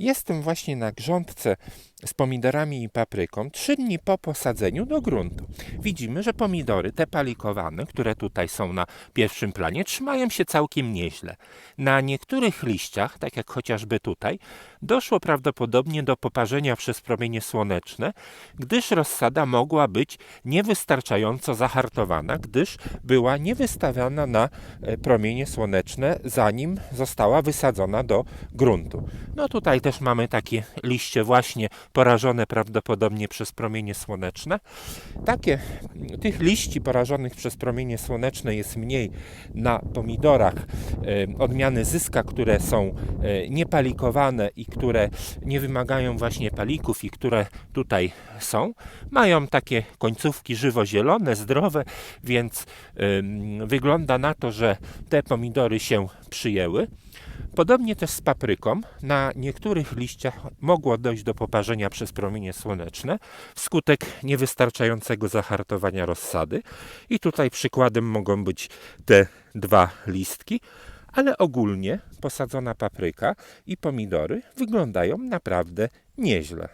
Jestem właśnie na grządce z pomidorami i papryką trzy dni po posadzeniu do gruntu. Widzimy, że pomidory, te palikowane, które tutaj są na pierwszym planie, trzymają się całkiem nieźle. Na niektórych liściach, tak jak chociażby tutaj, doszło prawdopodobnie do poparzenia przez promienie słoneczne, gdyż rozsada mogła być niewystarczająco zahartowana, gdyż była niewystawiana na e, promienie słoneczne, zanim została wysadzona do gruntu. No tutaj też mamy takie liście właśnie porażone prawdopodobnie przez promienie słoneczne. Takie, tych liści porażonych przez promienie słoneczne jest mniej na pomidorach e, odmiany zyska, które są e, niepalikowane i które nie wymagają właśnie palików i które tutaj są. Mają takie końcówki żywo-zielone, zdrowe, więc wygląda na to, że te pomidory się przyjęły. Podobnie też z papryką. Na niektórych liściach mogło dojść do poparzenia przez promienie słoneczne wskutek niewystarczającego zahartowania rozsady. I tutaj przykładem mogą być te dwa listki, ale ogólnie posadzona papryka i pomidory wyglądają naprawdę nieźle.